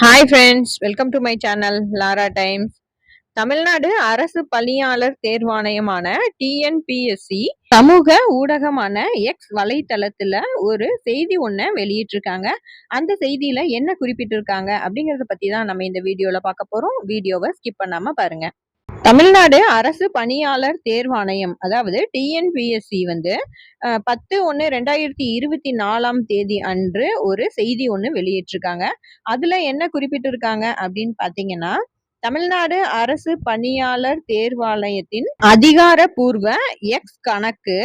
Hi friends welcome to my channel Lara Times Tamil Nadu அரசு பணியாளர் தேர்வாணையமான TNPSC சமூக ஊடகமான X வலைத்தளத்துல ஒரு செய்தி ஒன்றை வெளியிட்டிருக்காங்க. அந்த செய்தியில என்ன குறிப்பிட்டிருக்காங்க அப்படிங்கறத பத்தி தான் நம்ம இந்த வீடியோல பார்க்க போறோம். வீடியோவை ஸ்கிப் பண்ணாம பாருங்க. தமிழ்நாடு அரசு பணியாளர் தேர்வாணையம் அதாவது டிஎன்பிஎஸ்சி வந்து பத்து ஒன்று ரெண்டாயிரத்தி இருபத்தி நாலாம் தேதி அன்று ஒரு செய்தி ஒன்று வெளியிட்டிருக்காங்க. அதில் என்ன குறிப்பிட்டிருக்காங்க அப்படின்னு பார்த்தீங்கன்னா தமிழ்நாடு அரசு பணியாளர் தேர்வாலயத்தின் அதிகாரப்பூர்வ எக்ஸ் கணக்கு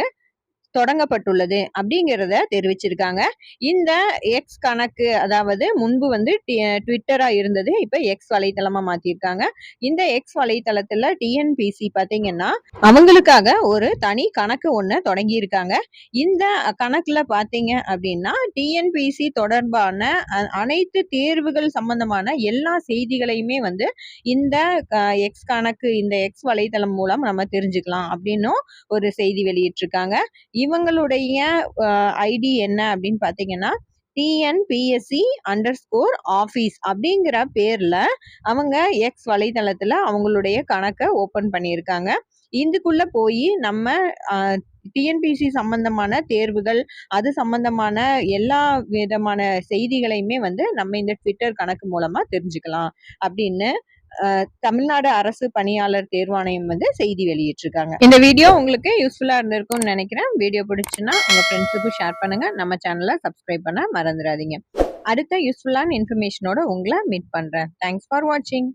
தொடங்கப்பட்டுள்ளது அப்படிங்கிறத தெரிவிச்சிருக்காங்க. இந்த எக்ஸ் கணக்கு அதாவது முன்பு வந்து டி- ட்விட்டரா இருந்தது இப்ப எக்ஸ் வலைத்தளமா மாத்திருக்காங்க. இந்த எக்ஸ் வலைத்தளத்துல டிஎன்பிசி பாத்தீங்கன்னா அவங்களுக்காக ஒரு தனி கணக்கு ஒன்று தொடங்கி இருக்காங்க இந்த கணக்குல பாத்தீங்க அப்படின்னா டிஎன்பிசி தொடர்பான அ- அனைத்து தேர்வுகள் சம்பந்தமான எல்லா செய்திகளையுமே வந்து இந்த எக்ஸ் கணக்கு இந்த எக்ஸ் வலைத்தளம் மூலம் நம்ம தெரிஞ்சுக்கலாம் அப்படின்னும் ஒரு செய்தி வெளியிட்டிருக்காங்க. இவங்களுடைய ஐடி என்ன அப்படின்னு பார்த்தீங்கன்னா டிஎன்பிஎஸ்சி அண்டர் ஸ்கோர் ஆஃபீஸ் அப்படிங்கிற பேரில் அவங்க எக்ஸ் வலைதளத்தில் அவங்களுடைய கணக்கை ஓப்பன் பண்ணியிருக்காங்க. இதுக்குள்ளே போய் நம்ம டிஎன்பிசி சம்பந்தமான தேர்வுகள் அது சம்பந்தமான எல்லா விதமான செய்திகளையுமே வந்து நம்ம இந்த ட்விட்டர் கணக்கு மூலமாக தெரிஞ்சுக்கலாம் அப்படின்னு தமிழ்நாடு அரசு பணியாளர் தேர்வாணையம் வந்து செய்தி வெளியிட்டிருக்காங்க. இந்த வீடியோ உங்களுக்கு யூஸ்ஃபுல்லா இருந்திருக்கும்னு நினைக்கிறேன். வீடியோ பிடிச்சுன்னா உங்க ஃப்ரெண்ட்ஸுக்கும் ஷேர் பண்ணுங்க. நம்ம சேனலை சப்ஸ்கிரைப் பண்ண மறந்துடாதீங்க. அடுத்த யூஸ்ஃபுல்லான இன்ஃபர்மேஷனோட உங்களை மீட் பண்றேன். தேங்க்ஸ் ஃபார் வாட்சிங்